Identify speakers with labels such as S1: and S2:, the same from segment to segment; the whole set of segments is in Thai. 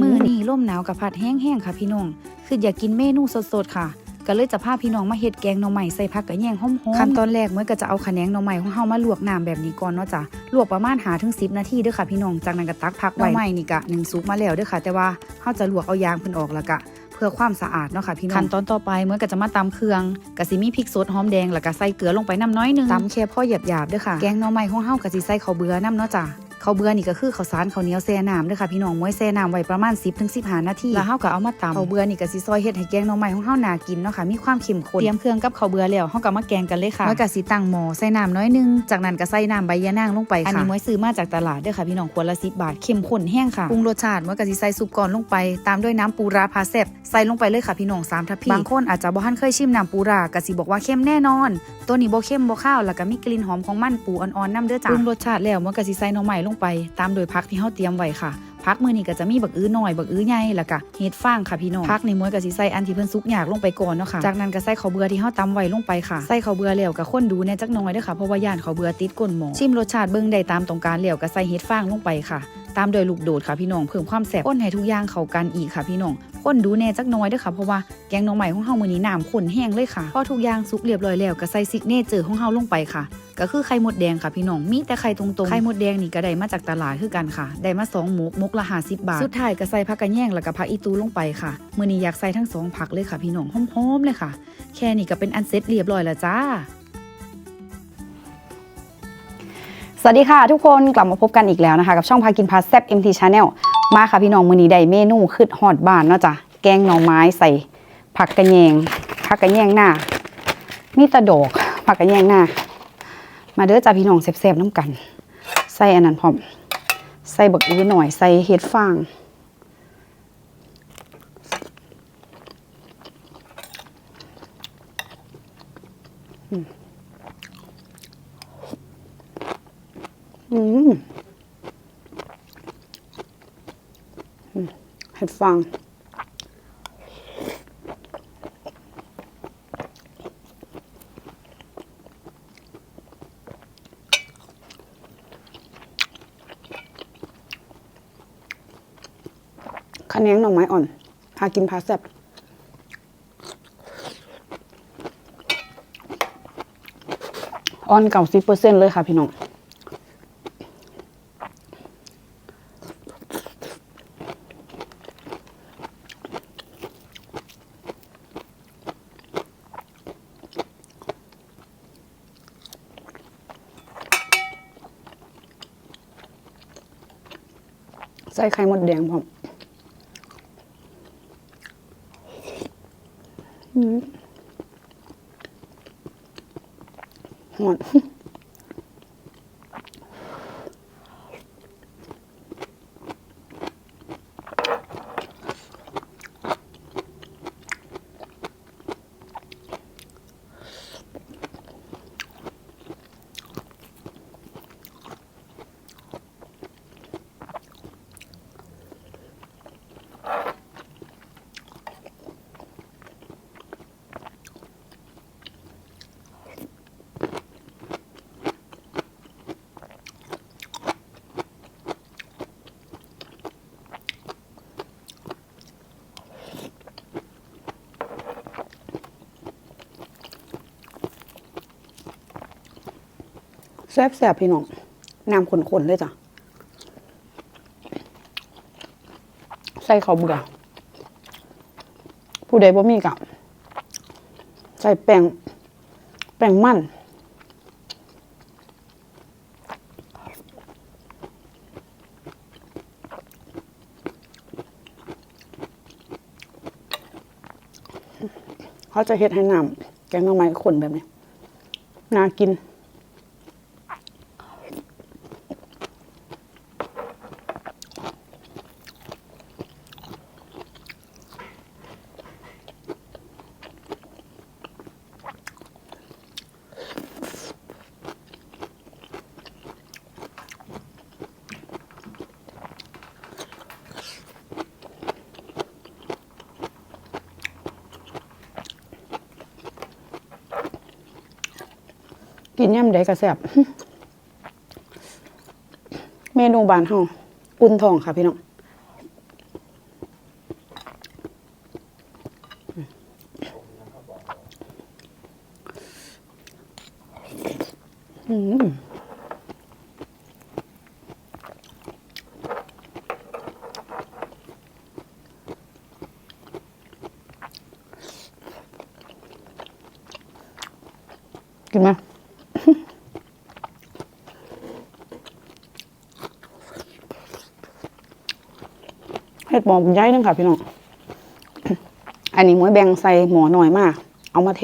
S1: มือนี่ร่มหนาวกับผัดแห้งๆค่ะพี่น้อง คืออยากกินเมนูสดๆค่ะ ก็เลยจะพาพี่น้องมาเฮ็ดแกงหน่อใหม่ใส่ผักกระแยงหอมๆขั้นตอนแรกเมื่อก็จะเอาขะแนงหน่อใหม่ของเฮามาลวกน้ำแบบนี้ก่อนเนาะจ้ะ ลวกประมาณหาถึง10นาทีเด้อค่ะพี่น้อง จากนั้นก็ตักพักไว้หน่อใหม่นี่กะหนึ่งซุปมาแล้วเด้อค่ะ แต่ว่าเฮาจะลวกเอายางเพิ่นออกแล้วกะเพื่อความสะอาดเนาะค่ะพี่น้องขั้นตอนต่อไปเมื่อก็จะมาตำเครื่องก็สิมีพริกสดหอมแดงแล้วก็ใส่เกลือลงไปน้ำน้อยหนึงตำแค่พอหยาบๆเด้อค่ะ แกงหน่อใหม่ของเฮาก็สิใส่ข้าวเบื่อน้ำเนาะจ้ะ ข้าวเบื่อนี่ก็คือข้าวสารข้าวเหนียวแช่น้ำเด้อค่ะพี่น้องม้วยแช่น้ำไว้ประมาณ 10ถึง15 นาทีแล้วเฮาก็เอามาตำข้าวเบื่อนี่ก็สิซอยเฮ็ดให้แกงหน่อไม้ของเฮาน่ากินเนาะค่ะมีความเข้มข้นเตรียมเครื่องกับข้าวเบื่อแล้วเฮาก็มาแกงกันเลยค่ะม้วยก็สิตั้งหม้อใส่น้ำน้อยหนึงจากนั้นก็ใส่น้ำใบยะนางลงไปค่ะอันนี้ม้วยซื้อมาจากตลาดเด้อค่ะพี่น้องขวดละ10บาทเข้มข้นแห้งค่ะปรุงรสชาติม้วยก็สิใส่ซุปก่อนลงไป ตามด้วยน้ำปูราพาแซ่บใส่ลงไปเลยค่ะพี่น้องสามทัพพีบางคนอาจจะบ่ทันเคยชิมน้ำปูราก็สิบอกว่าเข้มแน่นอน ตัวนี้บ่เข้มบ่ข้าวแล้วก็มีกลิ่นหอมของมันปูอ่อนๆนํเด้อจ้ะปรุงรสชาติแล้วมันก็สิใส่หน่อไม้ลงไปตามโดยพักที่เฮาเตรียมไว้ค่ะ ผักมือนี้ก็จะมีบักอื้อหน้อยบักอื้อใหญ่แล้วก็เห็ดฟางค่ะพี่น้องผักในมวยก็สิใส่อันที่เพิ่นสุกยากลงไปก่อนเนาะค่ะจากนั้นก็ใส่ข้าวเบื่อที่เฮาตำไว้ลงไปค่ะใส่ข้าวเบื่อแล้วก็คนดูแน่จักหน่อยเด้อค่ะเพราะว่าย่านข้าวเบื่อติดก้นหม้อชิมรสชาติเบิ่งได้ตามต้องการแล้วก็ใส่เห็ดฟางลงไปค่ะตามโดยลูกโดดค่ะพี่น้องเพิ่มความแซ่บข้นให้ทุกอย่างเข้ากันอีกค่ะพี่น้องข้นดูแน่จักน้อยเด้อค่ะเพราะว่าแกงน่อใหม่ของเฮามื้อนี้น้ำข้นแห้งเลยค่ะพอทุกอย่างสุกเรียบร้อยแล้วก็ใส่ซิกเนเจอร์ของเฮาลงไปค่ะ ก็คือไข่มดแดงค่ะพี่น้องมีแต่ไข่ตรงๆไข่มดแดงนี่ก็ได้มาจากตลาดคือกันค่ะ ได้มาสองหมกมกละ50บาท สุดท้ายก็ใส่ผักกระแยงแล้วก็ผักอีตูลงไปค่ะ มื้อนี้อยากใส่ทั้งสองผักเลยค่ะพี่น้องหอมๆเลยค่ะ แค่นี้ก็เป็นอันเสร็จเรียบร้อยแล้วจ้า
S2: สวัสดีค่ะทุกคนกลับมาพบกันอีกแล้วนะคะ กับช่องพากินพาแซบ MT Channel มาค่ะพี่น้องมือนี้ได้เมนูขึ้นฮอดบ้านเนาะจ้ะแกงหน่อไม้ใส่ผักกระแยงผักกระแยงหน้ามีแตะดอกผักกระแยงหน้า มาเด้อจ้าพี่น้องแซ่บๆน้ำกัน ใส่อันนั้นพร้อม ใส่บักอื้อหน่อยใส่เห็ดฟางอืมเห็ดฟาง คะแนนหน่อไม้อ่อน พากินพาแซ่บอ่อนเก่าสิเปอร์เซ็นเลยค่ะพี่น้องใส่ไข่มดแดงพร้อมอืม หอน แซ่บๆพี่น้องน้ำข้นๆเลยจ้ะใส่ข้าวเบื่อผู้ใดบ่มีกับใส่แป้งแป้งมันเขาจะเฮ็ดให้น้ำแกงหน่อไม้ข้นแบบนี้น่ากิน กินย่ำใดก็แซ่บเมนูบานเฮาอุ่นทองค่ะพี่น้องอืมกินไหม มอกย้ายนึงค่ะพี่น้อง อันนี้หมวยแบ่งใส่หมอหน่อยมาก เอามาเท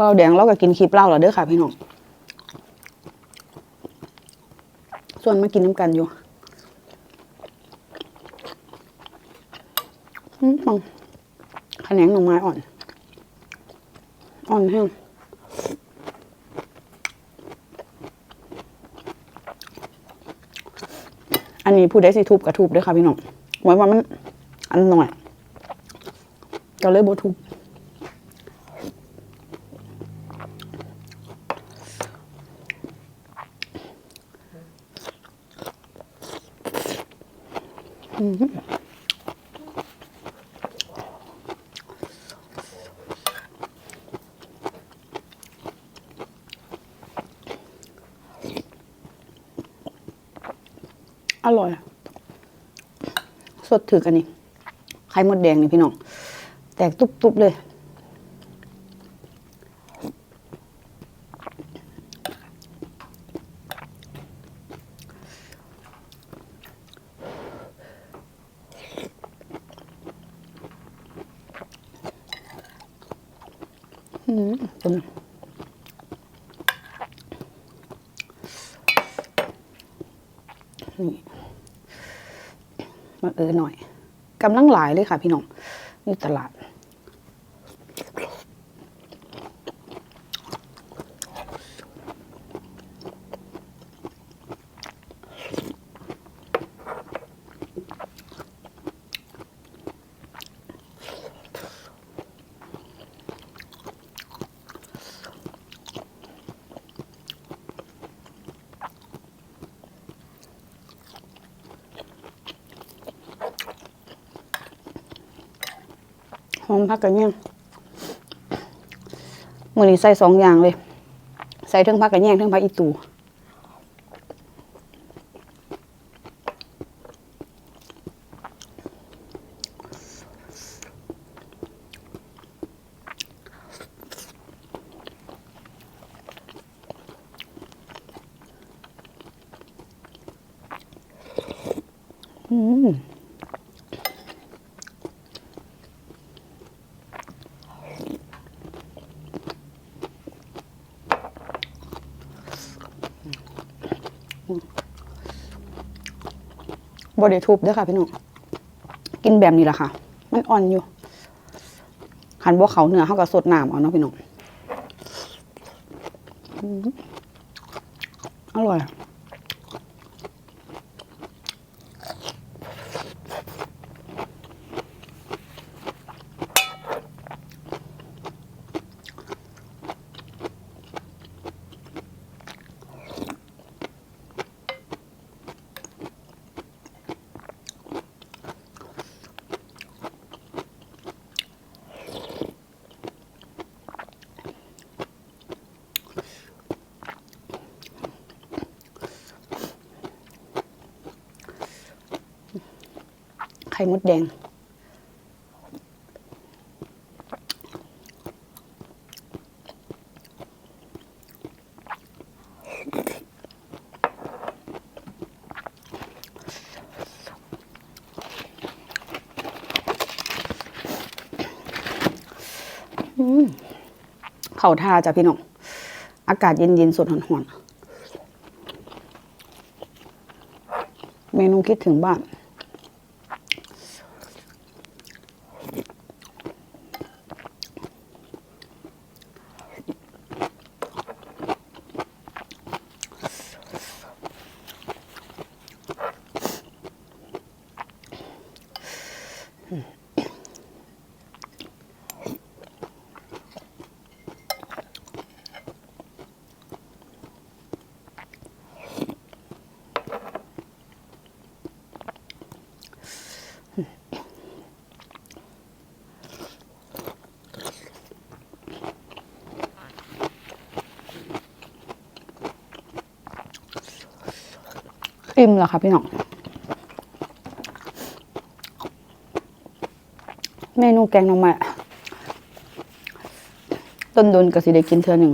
S2: เบาแดงเราก็กินคลิปเล้าแล้วเด้อค่ะพี่น้อง ส่วนมากินน้ำกันอยู่ฟังขะแหนงหน่อไม้อ่อน อ่อนแห้งอันนี้ผู้ใดสิทุบกับทุบด้วยค่ะพี่น้องหมายว่ามันอันหน่อยก็เลยบ่ทุบ อร่อย สดถือกันนี่ไข่มดแดงนี่พี่น้อง แตกตุบๆเลย อืมเป็นนี่มาเออหน่อยกำลังหลายเลยค่ะพี่น้องนี่ตลาด หอมผักกระเนียงมือนี้ใส่สองอย่างเลย ใส่ทั้งผักกระเนียงทั้งผักอีตูอืม บไดทุบเด้วยค่ะพี่น้องกินแบบนี้แหละค่ะ มันอ่อนอยู่หันบัวเขาเนื้อเขากับสดน้ำเอาเนาะพี่น้องอร่อย ไข่มดแดง เข่าท่าจ้ะพี่น้อง อากาศเย็นๆสดหอนๆเมนูคิดถึงบ้าน อิ่มแล้วค่ะพี่น้อง เมนูแกงหน่อไม้ต้นดนๆก็สิได้กินเทื่อหนึ่ง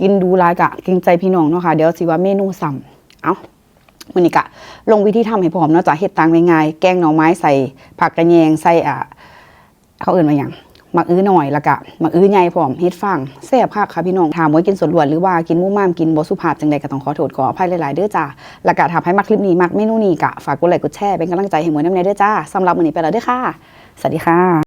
S2: กินดูหลายกะเกรงใจพี่น้องเนาะค่ะ เดี๋ยวสิว่าเมนูซ้ำเอามือนี้กะ ลงวิธีทำให้พร้อมเนาะจ้ะเฮ็ดตางง่ายๆแกงหน่อไม้ใส่ผักกระแยงใส่อ่าเขาเอื่นมาอย่างมักอื้อหน่อยล้วก็มักอื้อใหญ่พร้อมเฮ็ดฟางแซ่บคักค่ะพี่น้องถามว่ากินสดล้วนหรือว่ากินมู่ม่ามกินบ่สุภาพจังใดก็ต้องขอโทษขออภัยหลายๆเด้อจ้าล้วก็ถ้าใครมักคลิปนี้มักเมนูนี้ก็ฝากกดไลค์กดแชร์เป็นกำลังใจให้หมวยน้ำแน่เด้อจ้าสำหรับมื้อนี้ไปแล้วเด้อค่ะ สวัสดีค่ะ